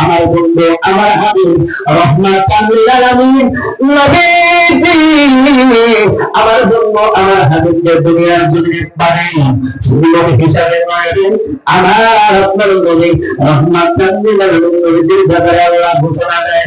আমার বন্ধু, আমার হাবিব রহমাতান লিল আলামিন নবীজি আমার বন্ধু আমার হাবিবকে দুনিয়ার নয় আমার আপনার নবী রহমান ঘোষণা দেয়।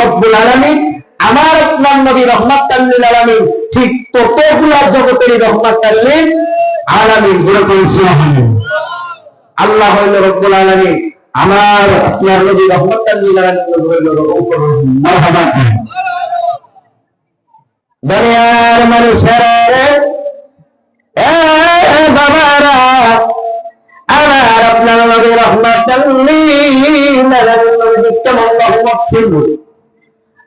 রব্বুল আলামিন, আমার আপনার নবী রহমাত তাল্লিল আলামিন, ঠিক ততগুলা জগতেরই রহমাত তাল্লিল আলামিন। যেরকম আল্লাহ হইল রব্বুল আলামিন, আমার আপনার নবী রহমত আলামিন হইল মানুষেরা বাবারা, আমার আপনার নবী রহমত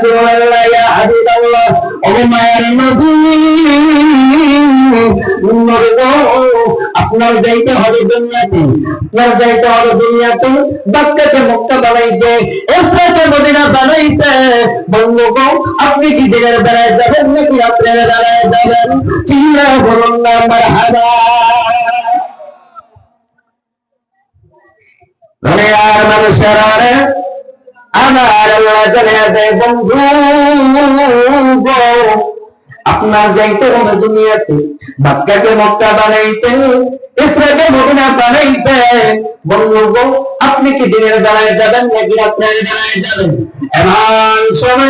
রাসূলুল্লাহ, ইয়া হাবিবাল্লাহ ও মায়ের নবী আপনার যাইতে হবে দুনিয়াতে, আপনার যাইতে হবে দুনিয়াতে মক্কাকে মক্কা বানাইতে ইসরাকে মদিনা বানাইতে। বন্ধু গো, আপনি কি দিনের বেলায় যাবেন নাকি রাত্রের বেলায় যাবেন? চিল্লা বলুন না, মারহাবা। দুনিয়ার আমার দেয় বন্ধু, আপনার যাইতে হবে দুনিয়াতে মক্কাকে মক্কা বানাইতে ইসরাকে মদিনা বানাইতে। বন্ধু আপনি কি দিনের বেলায় যাবেন নাকি রাত্রের বেলায় যাবেন? এমন সময়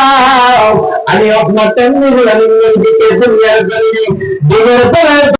আমি আপনার তেমনি দুনিয়ার জন্য